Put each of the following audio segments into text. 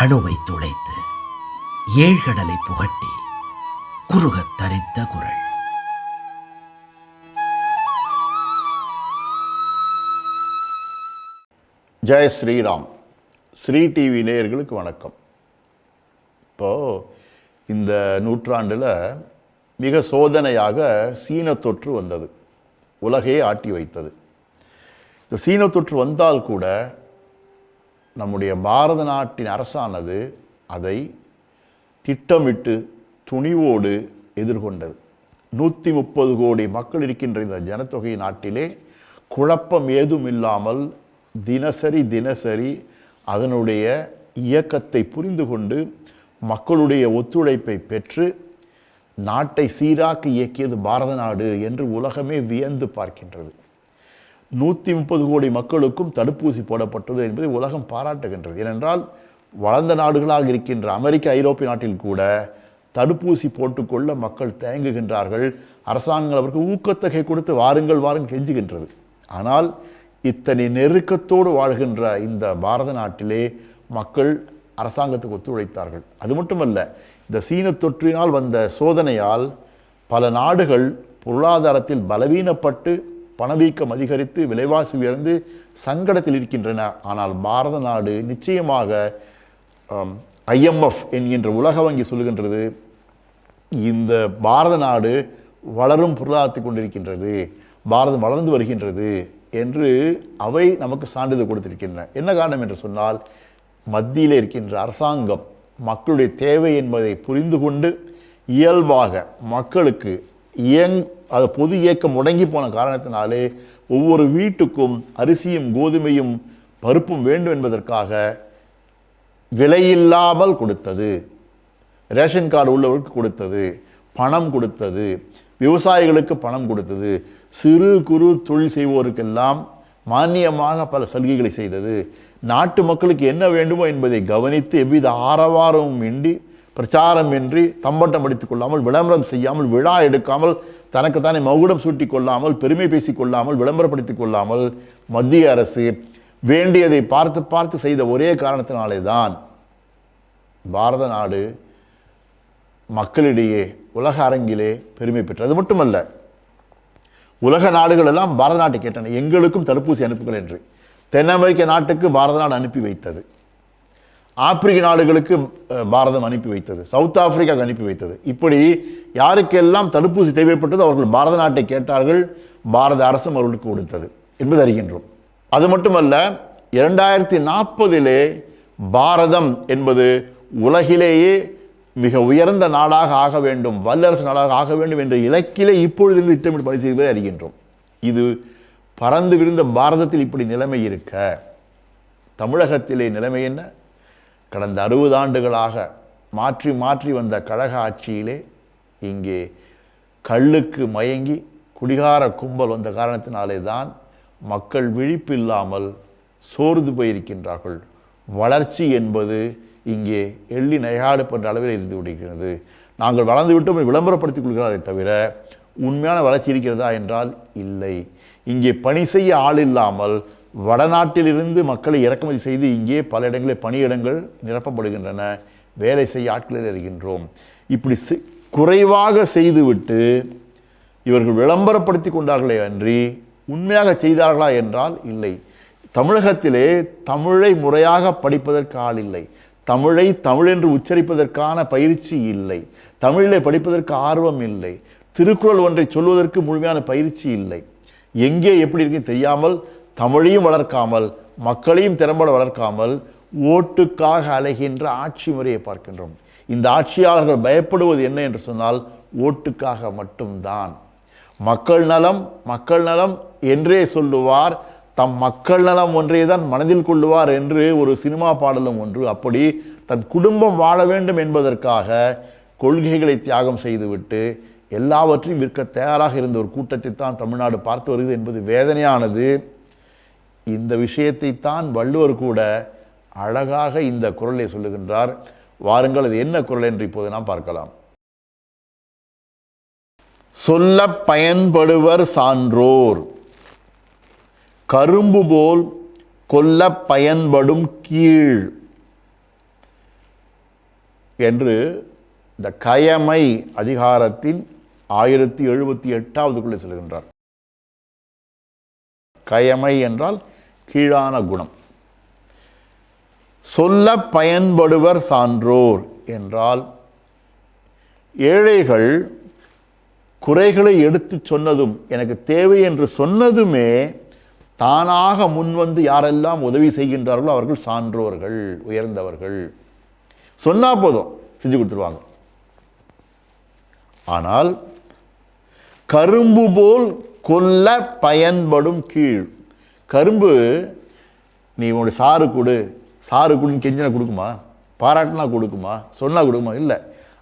அணுவை துளைத்து ஏழ்கடலை புகட்டி குறுகத் தரித்த குரல். ஜெய் ஸ்ரீராம். ஸ்ரீ டிவி நேயர்களுக்கு வணக்கம். இப்போது இந்த நூற்றாண்டில் மிக சோதனையாக சீன தொற்று வந்தது. உலகையே ஆட்டி வைத்தது. இந்த சீன தொற்று வந்தால் கூட நம்முடைய பாரத நாட்டின் அரசானது அதை திட்டமிட்டு துணிவோடு எதிர்கொண்டது. நூற்றி முப்பது கோடி மக்கள் இருக்கின்ற இந்த ஜனத்தொகை நாட்டிலே குழப்பம் ஏதும் இல்லாமல் தினசரி தினசரி அதனுடைய இயக்கத்தை புரிந்து கொண்டு மக்களுடைய ஒத்துழைப்பை பெற்று நாட்டை சீராக்க இயக்கியது பாரத நாடு என்று உலகமே வியந்து பார்க்கின்றது. நூற்றி முப்பது கோடி மக்களுக்கும் தடுப்பூசி போடப்பட்டது என்பதை உலகம் பாராட்டுகின்றது. ஏனென்றால் வளர்ந்த நாடுகளாக இருக்கின்ற அமெரிக்க ஐரோப்பிய நாட்டில் கூட தடுப்பூசி போட்டுக்கொள்ள மக்கள் தயங்குகின்றார்கள். அரசாங்கம் அவருக்கு ஊக்கத்தொகை கொடுத்து வாருங்கள் வாருங்கள் கெஞ்சுகின்றது. ஆனால் இத்தனை நெருக்கத்தோடு வாழ்கின்ற இந்த பாரத நாட்டிலே மக்கள் அரசாங்கத்துக்கு ஒத்துழைத்தார்கள். அது மட்டுமல்ல இந்த சீன தொற்றினால் வந்த சோதனையால் பல நாடுகள் பொருளாதாரத்தில் பலவீனப்பட்டு பணவீக்கம் அதிகரித்து விலைவாசி உயர்ந்து சங்கடத்தில் இருக்கின்றன. ஆனால் பாரத நாடு நிச்சயமாக ஐஎம்எஃப் என்கின்ற உலக வங்கி சொல்லுகின்றது இந்த பாரத நாடு வளரும் பொருளாதாரத்தை கொண்டிருக்கின்றது பாரதம் வளர்ந்து வருகின்றது என்று அவை நமக்கு சான்றிதழ் கொடுத்திருக்கின்றன. என்ன காரணம் என்று சொன்னால் மத்தியில் இருக்கின்ற அரசாங்கம் மக்களுடைய தேவை என்பதை புரிந்து கொண்டு இயல்பாக மக்களுக்கு இயங் அது பொது இயக்கம் முடங்கி போன காரணத்தினாலே ஒவ்வொரு வீட்டுக்கும் அரிசியும் கோதுமையும் பருப்பும் வேண்டும் என்பதற்காக விலையில்லாமல் கொடுத்தது. ரேஷன் கார்டு உள்ளவருக்கு கொடுத்தது. பணம் கொடுத்தது. விவசாயிகளுக்கு பணம் கொடுத்தது. சிறு குறு தொழில் செய்வோருக்கெல்லாம் மானியமாக பல சலுகைகளை செய்தது. நாட்டு மக்களுக்கு என்ன வேண்டுமோ என்பதை கவனித்து எவ்வித ஆரவாரமும் இன்றி பிரச்சாரம் இன்றி தம்பட்டம் அடித்துக் கொள்ளாமல் விளம்பரம் செய்யாமல் விழா எடுக்காமல் தனக்குத்தானே மகுடம் சூட்டிக் கொள்ளாமல் பெருமை பேசிக் கொள்ளாமல் விளம்பரப்படுத்திக் கொள்ளாமல் மத்திய அரசு வேண்டியதை பார்த்து பார்த்து செய்த ஒரே காரணத்தினாலே தான் பாரத நாடு மக்களிடையே உலக அரங்கிலே பெருமை பெற்றது. அது மட்டுமல்ல உலக நாடுகள் எல்லாம் பாரத நாட்டை கேட்டன. எங்களுக்கும் தடுப்பூசி அனுப்புங்கள் என்று தென் அமெரிக்க நாட்டுக்கு பாரத நாடு அனுப்பி வைத்தது. ஆப்பிரிக்க நாடுகளுக்கு பாரதம் அனுப்பி வைத்தது. சவுத் ஆப்பிரிக்காவுக்கு அனுப்பி வைத்தது. இப்படி யாருக்கெல்லாம் தடுப்பூசி தேவைப்பட்டது அவர்கள் பாரத நாட்டை கேட்டார்கள். பாரத அரசும் அவர்களுக்கு கொடுத்தது என்பது அறிகின்றோம். அது மட்டுமல்ல இரண்டாயிரத்தி நாற்பதிலே பாரதம் என்பது உலகிலேயே மிக உயர்ந்த நாடாக ஆக வேண்டும் வல்லரசு நாடாக ஆக வேண்டும் என்ற இலக்கிலே இப்பொழுதிருந்து திட்டமிட்டு பணி செய்வதை அறிகின்றோம். இது பறந்து விரிந்த பாரதத்தில் இப்படி நிலைமை இருக்க தமிழகத்திலே நிலைமை என்ன? கடந்த அறுபது ஆண்டுகளாக மாற்றி மாற்றி வந்த கழக ஆட்சியிலே இங்கே கல்லுக்கு மயங்கி குடிகார கும்பல் வந்த காரணத்தினாலே தான் மக்கள் விழிப்பில்லாமல் சோர்ந்து போயிருக்கின்றார்கள். வளர்ச்சி என்பது இங்கே எள்ளி நகையாடு என்ற அளவில் இருந்து விடுகிறது நாங்கள் வளர்ந்து விட்டோம் விளம்பரப்படுத்திக் கொள்கிறாரே தவிர உண்மையான வளர்ச்சி இருக்கிறதா என்றால் இல்லை. இங்கே பணி செய்ய ஆள் இல்லாமல் வடநாட்டிலிருந்து மக்களை இறக்குமதி செய்து இங்கே பல இடங்களில் பணியிடங்கள் நிரப்பப்படுகின்றன. வேலை செய்ய ஆட்களில் இருக்கின்றோம். இப்படி குறைவாக செய்துவிட்டு இவர்கள் விளம்பரப்படுத்தி கொண்டார்களே அன்றி உண்மையாக செய்தார்களா என்றால் இல்லை. தமிழகத்திலே தமிழை முறையாக படிப்பதற்கு ஆள் இல்லை. தமிழை தமிழ் என்று உச்சரிப்பதற்கான பயிற்சி இல்லை. தமிழிலே படிப்பதற்கு ஆர்வம் இல்லை. திருக்குறள் ஒன்றை சொல்வதற்கு முழுமையான பயிற்சி இல்லை. எங்கே எப்படி இருக்கு தெரியாமல் தமிழையும் வளர்க்காமல் மக்களையும் திறம்பட வளர்க்காமல் ஓட்டுக்காக அலைகின்ற ஆட்சி முறையை பார்க்கின்றோம். இந்த ஆட்சியாளர்கள் பயப்படுவது என்ன என்று சொன்னால் ஓட்டுக்காக மட்டும்தான். மக்கள் நலம் மக்கள் நலம் என்றே சொல்லுவார். தம் மக்கள் நலம் ஒன்றே தான் மனதில் கொள்ளுவார் என்று ஒரு சினிமா பாடலும் ஒன்று அப்படி தன் குடும்பம் வாழ வேண்டும் என்பதற்காக கொள்கைகளை தியாகம் செய்துவிட்டு எல்லாவற்றையும் விற்க தயாராக இருந்த ஒரு கூட்டத்தை தான் தமிழ்நாடு பார்த்து வருகிறது என்பது வேதனையானது. இந்த விஷயத்தை தான் வள்ளுவர் கூட அழகாக இந்த குரலை சொல்லுகின்றார். வாருங்கள் அது என்ன குரல் என்று இப்போது நாம் பார்க்கலாம். சொல்ல பயன்படுவர் சான்றோர். கரும்பு போல் கொல்ல பயன்படும் கீழ் என்று இந்த கயமை அதிகாரத்தின் ஆயிரத்தி எழுபத்தி எட்டாவதுக்குள்ளே சொல்கின்றார் கயமை என்றால் கீழான குணம். சொல்ல பயன்படுவர் சான்றோர் என்றால் ஏழைகள் குறைகளை எடுத்து சொன்னதும் எனக்கு தேவை என்று சொன்னதுமே தானாக முன்வந்து யாரெல்லாம் உதவி செய்கின்றார்களோ அவர்கள் சான்றோர்கள் உயர்ந்தவர்கள். சொன்னால் போதும் செஞ்சு கொடுத்துருவாங்க. ஆனால் கரும்பு போல் கொல்ல பயன்படும் கீழ். கரும்பு நீ உங்களுடைய சாறு கொடு. சாறு கொடுன்னு கெஞ்சினா கொடுக்குமா? பாராட்டினா கொடுக்குமா? சொன்னால் கொடுக்குமா? இல்லை.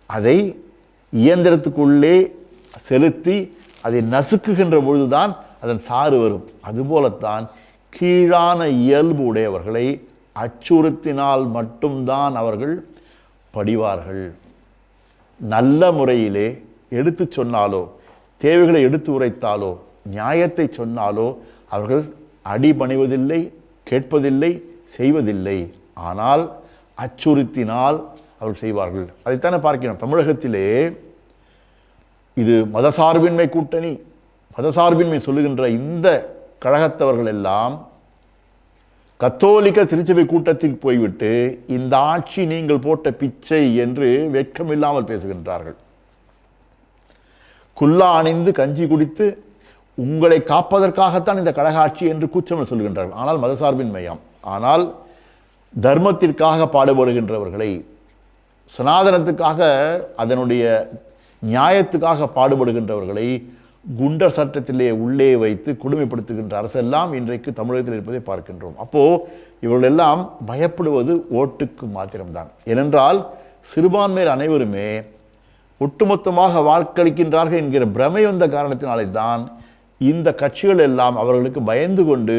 அதை இயந்திரத்துக்குள்ளே செலுத்தி அதை நசுக்குகின்ற பொழுதுதான் அதன் சாறு வரும். அதுபோலத்தான் கீழான இயல்பு உடையவர்களை அச்சுறுத்தினால் மட்டும்தான் அவர்கள் படிவார்கள். நல்ல முறையிலே எடுத்து சொன்னாலோ தேவைகளை எடுத்து உரைத்தாலோ நியாயத்தை சொன்னாலோ அவர்கள் அடிபணிவதில்லை கேட்பதில்லை செய்வதில்லை. ஆனால் அச்சுறுத்தினால் அவர்கள் செய்வார்கள். அதைத்தானே பார்க்கிறோம். தமிழகத்திலே இது மதசார்பின்மை கூட்டணி மதசார்பின்மை சொல்லுகின்ற இந்த கழகத்தவர்கள் எல்லாம் கத்தோலிக்க திருச்சபை கூட்டத்தில் போய்விட்டு இந்த ஆட்சி நீங்கள் போட்ட பிச்சை என்று வெட்கமில்லாமல் பேசுகின்றார்கள். குல்லா அணிந்து கஞ்சி குடித்து உங்களை காப்பதற்காகத்தான் இந்த கடகாட்சி என்று கூச்சம் சொல்கின்றார்கள். ஆனால் மதசார்பின்மையாம் ஆனால் தர்மத்திற்காக பாடுபடுகின்றவர்களை சனாதனத்துக்காக அதனுடைய நியாயத்துக்காக பாடுபடுகின்றவர்களை குண்டர் சட்டத்திலே உள்ளே வைத்து கொடுமைப்படுத்துகின்ற அரசெல்லாம் இன்றைக்கு தமிழகத்தில் இருப்பதை பார்க்கின்றோம். அப்போது இவர்களெல்லாம் பயப்படுவது ஓட்டுக்கு மாத்திரம்தான். ஏனென்றால் சிறுபான்மையர் அனைவருமே ஒட்டுமொத்தமாக வாக்களிக்கின்றார்கள் என்கிற பிரமை வந்த காரணத்தினாலே தான் இந்த கட்சிகள் எல்லாம் அவர்களுக்கு பயந்து கொண்டு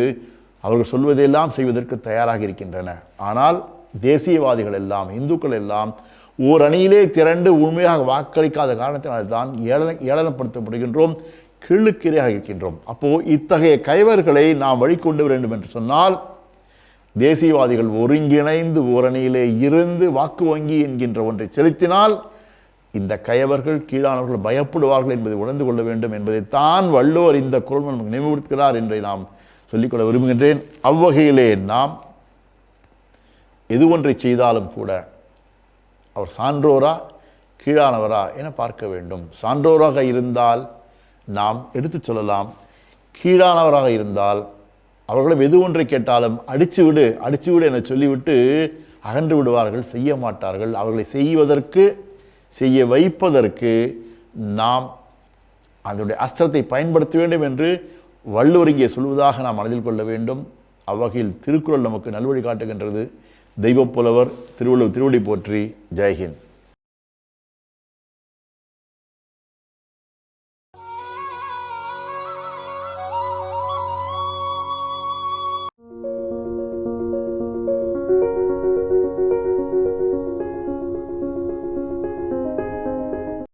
அவர்கள் சொல்வதையெல்லாம் செய்வதற்கு தயாராக இருக்கின்றன. ஆனால் தேசியவாதிகள் எல்லாம் இந்துக்கள் எல்லாம் ஓர் அணியிலே திரண்டு உண்மையாக வாக்களிக்காத காரணத்தினால் தான் ஏளன ஏளனப்படுத்தப்படுகின்றோம் கிள்ளுக்கிரையாக இருக்கின்றோம். அப்போது இத்தகைய கைவர்களை நாம் வழிகொண்டு வர வேண்டும் என்று சொன்னால் தேசியவாதிகள் ஒருங்கிணைந்து ஓரணியிலே இருந்து வாக்கு வங்கி என்கின்ற ஒன்றை செலுத்தினால் இந்த கயவர்கள் கீழானவர்கள் பயப்படுவார்கள் என்பதை உணர்ந்து கொள்ள வேண்டும் என்பதை தான் வள்ளுவர் இந்த குரல் நமக்கு நினைவுபடுத்துகிறார் என்றை நாம் சொல்லிக்கொள்ள விரும்புகின்றேன். அவ்வகையிலே நாம் எது ஒன்றை செய்தாலும் கூட அவர் சான்றோரா கீழானவரா என பார்க்க வேண்டும். சான்றோராக இருந்தால் நாம் எடுத்துச் சொல்லலாம் கீழானவராக இருந்தால் அவர்களும் எது ஒன்றை கேட்டாலும் அடித்து விடு அடித்து விடு என சொல்லிவிட்டு அகன்று விடுவார்கள் செய்ய மாட்டார்கள். அவர்களை செய்வதற்கு செய்ய வைப்பதற்கு நாம் அதனுடைய அஸ்திரத்தை பயன்படுத்த வேண்டும் என்று வள்ளுவர் இங்கே சொல்வதாக நாம் மனதில் கொள்ள வேண்டும். அவ்வகையில் திருக்குறள் நமக்கு நல்வழி காட்டுகின்றது. தெய்வப்புலவர் திருவள்ளுவர் திருவடி போற்றி ஜெயஹிந்த்.